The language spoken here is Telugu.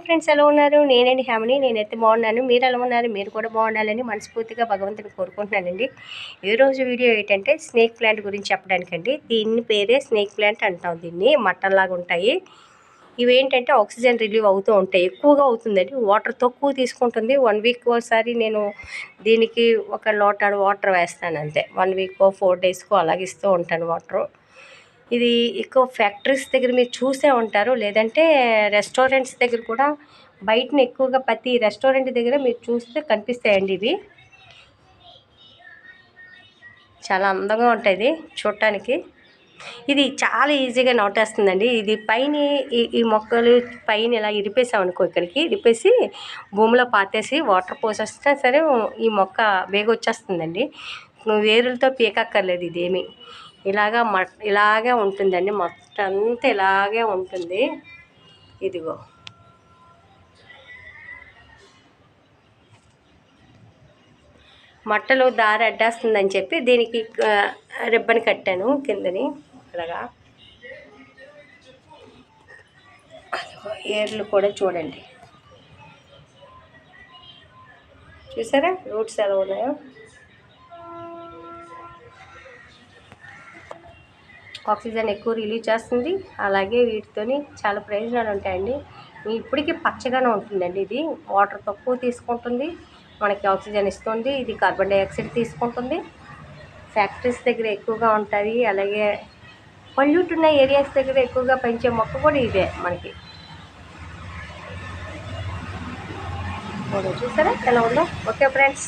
హాయ్ ఫ్రెండ్స్ ఎలా ఉన్నారు? నేనండి హ్యామని నేనైతే బాగున్నాను. మీరు ఎలా ఉన్నారు? మీరు కూడా బాగుండాలని మనస్ఫూర్తిగా భగవంతుని కోరుకుంటున్నానండి. ఈరోజు వీడియో ఏంటంటే స్నేక్ ప్లాంట్ గురించి చెప్పడానికండి. దీన్ని పేరే స్నేక్ ప్లాంట్ అంటాం దీన్ని. మట్టల్లాగా ఉంటాయి. ఇవి ఏంటంటే ఆక్సిజన్ రిలీవ్ అవుతూ ఉంటాయి. ఎక్కువగా అవుతుందండి. వాటర్ తక్కువ తీసుకుంటుంది. వన్ వీక్ ఒకసారి నేను దీనికి ఒక లోటాడు వాటర్ వేస్తాను అంతే. వన్ వీక్ ఫోర్ డేస్కో అలాగే ఇస్తూ ఉంటాను వాటరు. ఇది ఎక్కువ ఫ్యాక్టరీస్ దగ్గర మీరు చూసే ఉంటారు. లేదంటే రెస్టారెంట్స్ దగ్గర కూడా బయటన ఎక్కువగా ప్రతి రెస్టారెంట్ దగ్గర మీరు చూస్తే కనిపిస్తాయండి ఇవి. చాలా అందంగా ఉంటుంది చూడటానికి. ఇది చాలా ఈజీగా నాటేస్తుందండి. ఇది పైన ఈ ఈ మొక్కలు పైన ఇలా ఇరిపేసామనుకో ఇక్కడికి. ఇరిపేసి భూమిలో పాతేసి వాటర్ పోసేస్తే సరే ఈ మొక్క వేగొచ్చేస్తుందండి. వేరులతో పీకక్కర్లేదు ఇదేమి. ఇలాగా మ ఇలాగే ఉంటుందండి. మొత్తం అంతా ఇలాగే ఉంటుంది. ఇదిగో. మట్టలు దారి అడ్డేస్తుందని చెప్పి దీనికి రిబ్బన్ కట్టాను కిందని. ఇలాగా ఏర్లు కూడా చూడండి. చూసారా? రూట్స్ ఎలా ఉన్నాయో? ఆక్సిజన్ ఎక్కువ రిలీజ్ చేస్తుంది. అలాగే వీటితోని చాలా ప్రయోజనాలు ఉంటాయండి. ఇప్పటికీ పచ్చగానే ఉంటుందండి ఇది. వాటర్ తక్కువ తీసుకుంటుంది. మనకి ఆక్సిజన్ ఇస్తుంది. ఇది కార్బన్ డైఆక్సైడ్ తీసుకుంటుంది. ఫ్యాక్టరీస్ దగ్గర ఎక్కువగా ఉంటుంది అలాగే పొల్యూట్ ఉన్న ఏరియాస్ దగ్గర ఎక్కువగా పెంచే మొక్క కూడా ఇదే మనకి. చూసారా? ఎలా ఉందో? Okay friends.